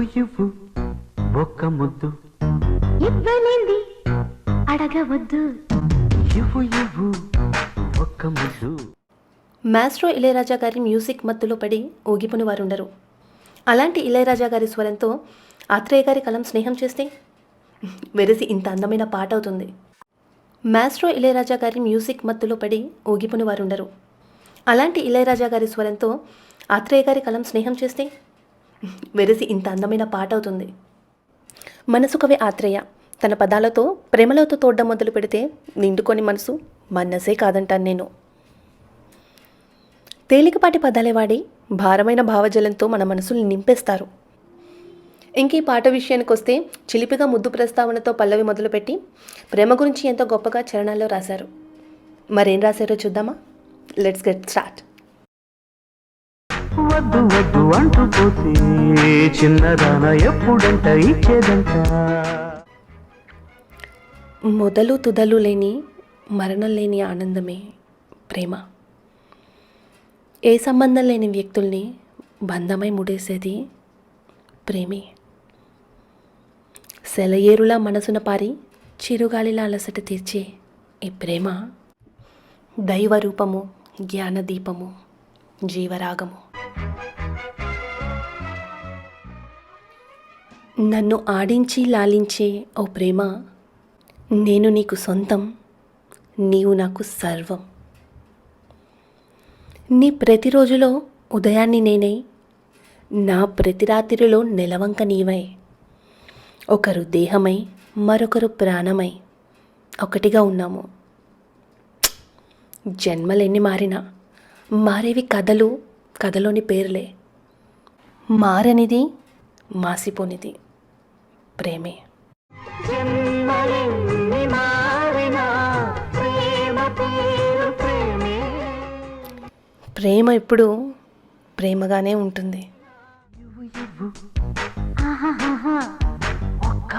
ఇవ్వు ఒక్క ముద్దు. ఇవ్వలేంది అడగవద్దు. ఇవ్వు ఇవ్వు ఒక్క ముద్దు. మాస్ట్రో ఇళయరాజా గారి మ్యూజిక్ మత్తులో పడి ఊగిపోని వారుండరు. అలాంటి ఇళయరాజా గారి స్వరంతో ఆత్రేయ గారి కలం స్నేహం చేస్తే వెరసి ఇంత అందమైన పాట అవుతుంది. మాస్ట్రో ఇళయరాజా గారి మ్యూజిక్ మత్తులో పడి ఊగిపోని వారుండరు. అలాంటి ఇళయరాజా గారి స్వరంతో ఆత్రేయ గారి కలం స్నేహం చేస్తే వెరసి ఇంత అందమైన పాట అవుతుంది. మనసు కవి ఆత్రేయ తన పదాలతో ప్రేమలతో తోడ్డం మొదలు పెడితే నిండుకొని మనసు మనసే కాదంటాను నేను. తేలికపాటి పదాలే వాడి భారమైన భావజలంతో మన మనసుల్ని నింపేస్తారు. ఇంక ఈ పాట విషయానికి వస్తే చిలిపిగా ముద్దు ప్రస్తావనతో పల్లవి మొదలుపెట్టి ప్రేమ గురించి ఎంతో గొప్పగా చరణాల్లో రాశారు. మరేం రాశారో చూద్దామా? లెట్స్ గెట్ స్టార్ట్ వద్దు వద్దు అంటూ పోతే చిన్నదాన ఎప్పుడంట ఇచ్చేదంట. మొదలు తుదలు లేని మరణం లేని ఆనందమే ప్రేమ. ఏ సంబంధం లేని వ్యక్తుల్ని బంధమై ముడేసేది ప్రేమే. సెలయేరులా మనసున పారి చిరుగాలిలా అలసట తీర్చే ఈ ప్రేమ. దైవరూపము జ్ఞానదీపము జీవరాగము. నన్ను ఆడించి లాలించే ఓ ప్రేమ నేను నీకు సొంతం నీవు నాకు సర్వం. నీ ప్రతిరోజులో ఉదయాన్ని నేనై నా ప్రతి రాత్రిలో నెలవంక నీవై. ఒకరు దేహమై మరొకరు ప్రాణమై ఒకటిగా ఉన్నాము. జన్మలెన్ని మారినా మారేవి కథలు కథలోని పేర్లే. మారనిది మాసిపోనిది. ప్రేమే. ప్రేమ ఇప్పుడు ప్రేమగానే ఉంటుంది. ఒక్క